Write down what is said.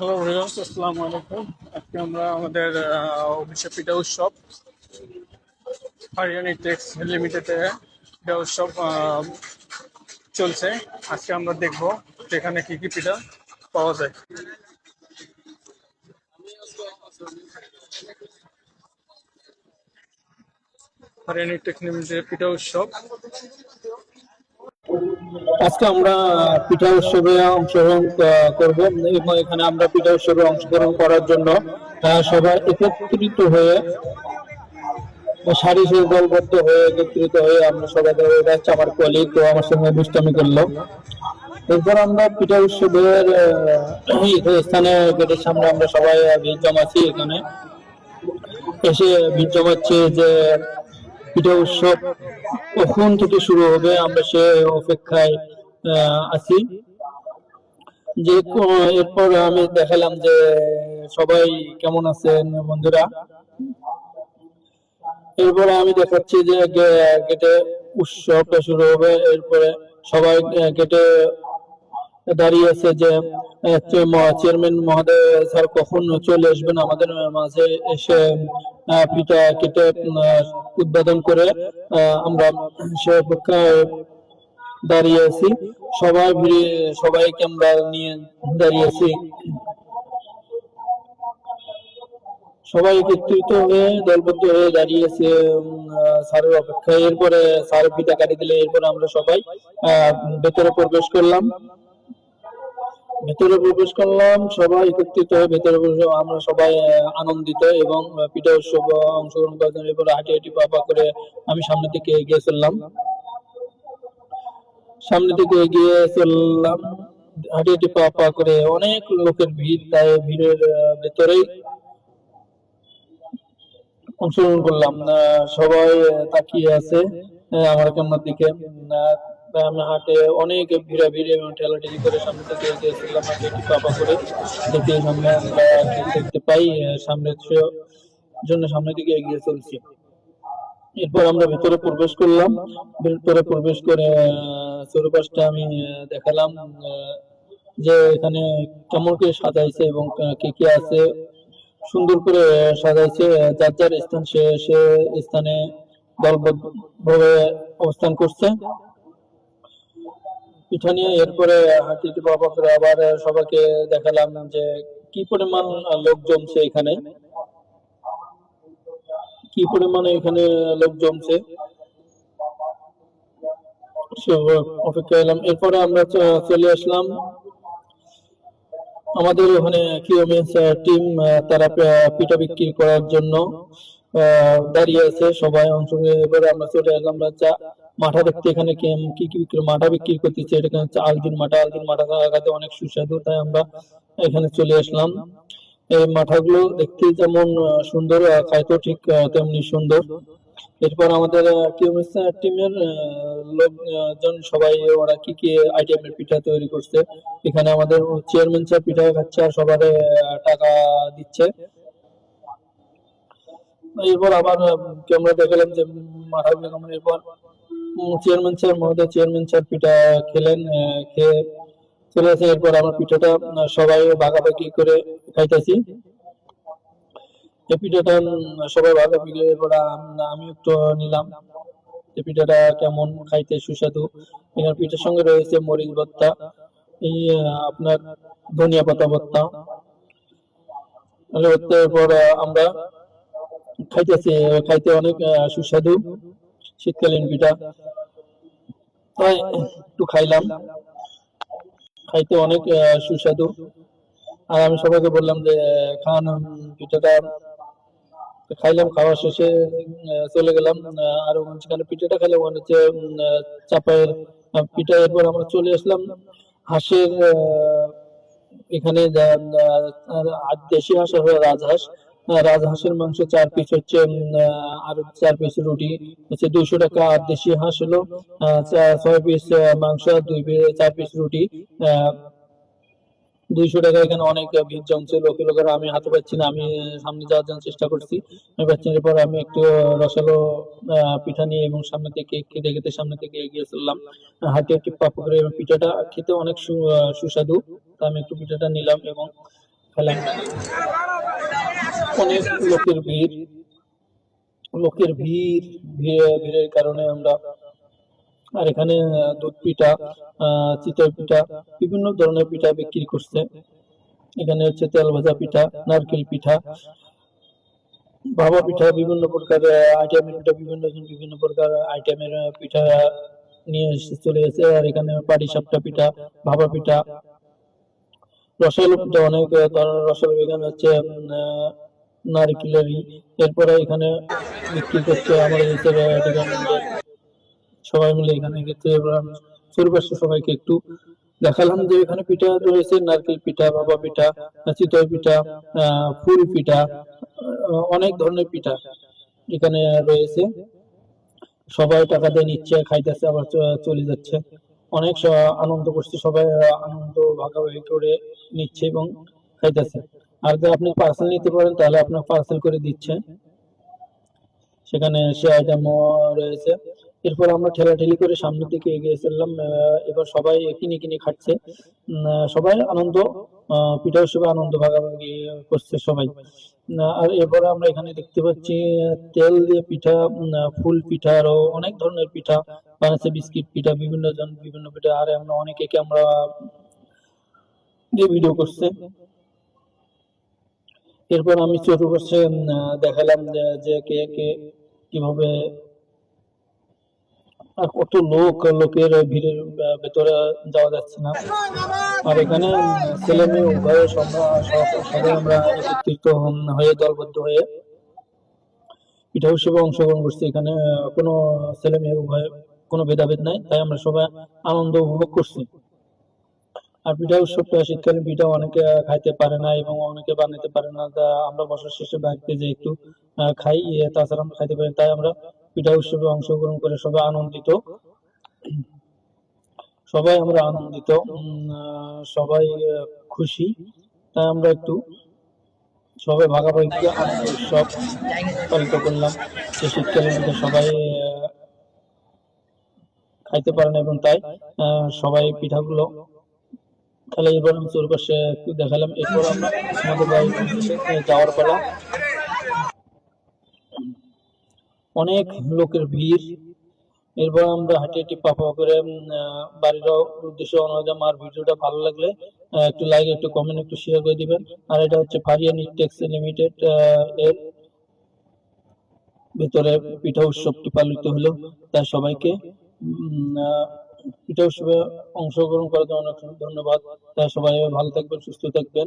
Hello viewers আসসালামু আলাইকুম আজকে আমরা আমাদের অফিসে পিঠা উৎসব হরিয়ানি টেক্স লিমিটেডে পিঠা উৎসব চলছে। আজকে আমরা দেখব সেখানে কি কি পিঠা পাওয়া যায়। হরিয়ানি টেক্স লিমিটেড পিঠা উৎসব আজকে আমরা পিঠা উৎসবে অংশগ্রহণ করব এবং এখানে আমরা পিঠা উৎসবে অংশগ্রহণ করার জন্য সবাই একত্রিত হয়ে, সারি দলবদ্ধ হয়ে একত্রিত হয়ে আমরা সবাই আমার তো আমার সঙ্গে দুষ্টামি করল। এরপর আমরা পিঠা উৎসবের স্থানে, গেটের সামনে আমরা সবাই ভিড় জমাচ্ছি এখানে। এসে ভিড় জমাচ্ছে যে পিঠা উৎসব, কখন থেকে শুরু হবে আমরা সে অপেক্ষায় আছি। যে এরপর আমি দেখালাম যে সবাই কেমন আছেন বন্ধুরা। এরপরে আমি দেখাচ্ছি যে গেটে উৎসবটা শুরু হবে। এরপরে সবাই গেটে দাঁড়িয়ে আছে যে চেয়ারম্যান মহোদয়, স্যার কখন চলে আসবেন আমাদের মাঝে এসে পিঠা কেটে উদ্বোধন করে আমরা সে দাঁড়িয়ে আছি। সবাই সবাইকে আমরা নিয়ে দাঁড়িয়ে আছি। সবাই একত্রিত হয়ে দলবদ্ধ হয়ে দাঁড়িয়ে আছে উম, আহ, স্যারের অপেক্ষায়। এরপরে স্যার পিঠা কাটি দিলে এরপরে আমরা সবাই ভেতরে প্রবেশ করলাম। ভেতরে প্রবেশ করলাম, সবাই একত্রিত হয়ে ভেতরে প্রবেশ আমরা সবাই আনন্দিত এবং পিঠা উৎসব অংশগ্রহণ করার জন্য এরপরে হাঁটি হাঁটি পা করে আমি সামনে দিকে এগিয়ে চললাম। সামনে দিকে এগিয়ে চললাম। হাঁটি হাঁটি পা পা করে অনেক লোকের ভিড়, তাই ভিড়ের ভেতরেই অংশগ্রহণ করলাম। সবাই তাকিয়ে আছে আমার ক্যামেরার দিকে। হাটে অনেক ভিড়া ভিড়ে এবং ঠেলাঠেলি করে সামনে থেকে এগিয়েছিলাম হাঁটি হাঁটি পাপা করে। দেখে সামনে দেখতে পাই সামনে জন্য সামনের দিকে এগিয়ে চলছি। এরপর আমরা ভেতরে প্রবেশ করলাম। ভেতরে প্রবেশ করে আহ, চারপাশটা আমি দেখালাম যে এখানে কেমন করে সাজাইছে এবং কে কে আছে সুন্দর করে সাজাইছে যার যার স্থান সে সে স্থানে দলবদ্ধভাবে অবস্থান করছে। পিঠা নিয়ে এরপরে হাঁটিতে বাবা করে আবার সবাইকে দেখালাম যে কি পরিমাণ লোক জমছে এখানে। কি পরিমাণে এখানে লোক জমছে। অপেক্ষা এলাম এরপরে আমরা চলে আসলাম। আমাদের ওখানে কিওমেন্স টিম তারা পিঠা বিক্রি করার জন্য দাঁড়িয়ে আছে। সবাই অংশ নিয়ে এবারে আমরা চলে এলাম চা মাঠা দেখতে এখানে কি- কি কি বিক্রি মাঠা বিক্রি করতেছে। এটা হচ্ছে? আলদিন মাঠা। আলদিন মাঠা খাওয়াতে অনেক সুস্বাদু। তাই আমরা এখানে চলে আসলাম। এই মাঠাগুলো দেখতে যেমন সুন্দর আহ, খাইতেও ঠিক তেমনি সুন্দর। এরপর আমাদের টিমের লোকজন সবাই ওরা কি কি আইটেমের পিঠা তৈরি করছে। এখানে আমাদের চেয়ারম্যান স্যার পিঠা খাচ্ছে আর সবার টাকা দিচ্ছে। এরপর আবার কি আমরা দেখালাম যে মাথা এরপর চেয়ারম্যান স্যার মহোদয় চেয়ারম্যান স্যার পিঠা খেলেন খেয়ে চলে আসে। এরপর আমরা পিঠাটা সবাই ভাগাভাগি করে খাইতেছি। এই পিঠাটা সবাই ভাগাভাগি এরপর আমি একটু নিলাম। এই পিঠাটা কেমন, খাইতে সুস্বাদু। এখানে পিঠার সঙ্গে রয়েছে মরিচ ভর্তা, এই আপনার ধনিয়া পাতা ভর্তা। এরপর আমরা খাইতেছি, খাইতে অনেক সুস্বাদু। শীতকালীন পিঠা। একটু খাইলাম। খাইতে অনেক সুস্বাদু। আর আমি সবাইকে বললাম যে খান পিঠাটা খাইলাম, খাওয়া শেষে চলে গেলাম আর ওখানে সেখানে পিঠাটা খেলে মনে হচ্ছে চাপায়ের পিঠা। এরপর আমরা চলে আসলাম হাঁসের এখানে দেশি হাঁস রাজহাঁস। রাজহাঁসের মাংস চার পিস হচ্ছে আর চার পিস রুটি, হচ্ছে দুইশো টাকা। আর দেশি হাঁস হলো ছয় পিস মাংস, দুই চার পিস রুটি দুইশো টাকা। এখানে অনেক ভিড় জমছে, লোকে লোকের, আমি হাতে পাচ্ছি না, আমি সামনে যাওয়ার জন্য চেষ্টা করছি। আমি পাচ্ছি এরপর আমি একটু রসালো পিঠা নিয়ে এবং সামনে থেকে খেতে খেতে সামনে থেকে এগিয়ে চললাম। হাতে একটু পাপ করে পিঠাটা খেতে অনেক সুস্বাদু। তো আমি একটু পিঠাটা নিলাম এবং দেখালাম অনেক লোকের ভিড়। লোকের ভিড়, ভিড়- ভিড়ের কারণে আমরা আর এখানে দুধ পিঠা চিতই পিঠা, বিভিন্ন ধরনের পিঠা বিক্রি করছে। এখানে হচ্ছে তেল ভাজা পিঠা, নারকেল পিঠা ভাপা পিঠা, বিভিন্ন প্রকার আইটেমের পিঠা, বিভিন্ন বিভিন্ন প্রকার আইটেমের পিঠা নিয়ে চলে গেছে। আর এখানে পাটি সাপটা পিঠা, ভাপা পিঠা পিঠা অনেক ধরনের রসালো এখানে হচ্ছে নারকেলেরই। এরপরে এখানে বিক্রি করছে আমাদের সবাই মিলে এখানে গেছে। আমি সবাইকে একটু দেখালাম যে এখানে পিঠা রয়েছে, নারকেল পিঠা, বাবা পিঠা, চিতই পিঠা ফুল পিঠা অনেক ধরনের পিঠা এখানে রয়েছে। সবাই টাকা দিয়ে নিচ্ছে, খাইতেছে, আবার চলে যাচ্ছে। অনেক আনন্দ করছে, সবাই আনন্দ ভাগাভাগি করে নিচ্ছে এবং খাইতেছে। আর যদি আপনি পার্সেল নিতে পারেন, তাহলে আপনার পার্সেল করে দিচ্ছে। সেখানে সে আইটেম রয়েছে। এরপর আমরা ঠেলাঠেলি করে সামনের দিকে এগিয়ে চললাম। এবার সবাই কিনে কিনে খাচ্ছে। সবাই আনন্দ পিঠা হিসেবে আনন্দ ভাগাভাগি করছে সবাই। আর এরপরে আমরা এখানে দেখতে পাচ্ছি তেল দিয়ে পিঠা ফুল পিঠা, আরও অনেক ধরনের পিঠা বানাচ্ছে বিস্কিট পিঠা, বিভিন্ন জন বিভিন্ন পিঠা, আর আমরা অনেকে আমরা দিয়ে ভিডিও করছে। এরপর আমি চতুর্পাশে দেখালাম যে কে কে কীভাবে আর কত লোক, লোকের ভিড়ের ভেতরে যাওয়া যাচ্ছে না। আর এখানে ছেলে মেয়ে উভয় সব- সব- সবাই আমরা একত্রিত হয়ে দলবদ্ধ হয়ে পিঠা উৎসবে অংশগ্রহণ করছি। এখানে কোনো ছেলে মেয়ে উভয়, কোনো ভেদাভেদ নাই, তাই আমরা সবাই আনন্দ উপভোগ করছি। আর পিঠা উৎসবটা শীতকালীন পিঠা অনেকে খাইতে পারে না এবং অনেকে বানাতে পারে না আমরা বছর শেষে বাড়িতে যে একটু খাই তাছাড়া আমরা খাইতে পারি তাই আমরা পিঠা উৎসবে অংশগ্রহণ করে সবাই আনন্দিত। সবাই আমরা আনন্দিত। সবাই খুশি। তাই আমরা একটু সবাই ভাগাভাগি উৎসব পালিত করলাম। যে শীতকালীন পিঠা সবাই খাইতে পারে না এবং তাই সবাই পিঠাগুলো তাহলে এবার আমি চৌপাশে একটু দেখালাম। এরপর আমরা আমাদের উদ্দেশ্যে যাওয়ার পালা। অনেক লোকের ভিড়। এরপর আমরা হাঁটি হাঁটি পা পা করে বাড়ির উদ্দেশ্যে দিলাম আর ভিডিওটা ভালো লাগলে একটু লাইক একটু কমেন্ট একটু শেয়ার করে দিবেন। আর এটা হচ্ছে ফারিয়া নিটেক্স লিমিটেড এর ভেতরে পিঠা উৎসবটি পালিত হলো। তাই সবাইকে পিঠা উৎসবে অংশগ্রহণ করার জন্য অনেক ধন্যবাদ। তাই সবাই ভালো থাকবেন, সুস্থ থাকবেন।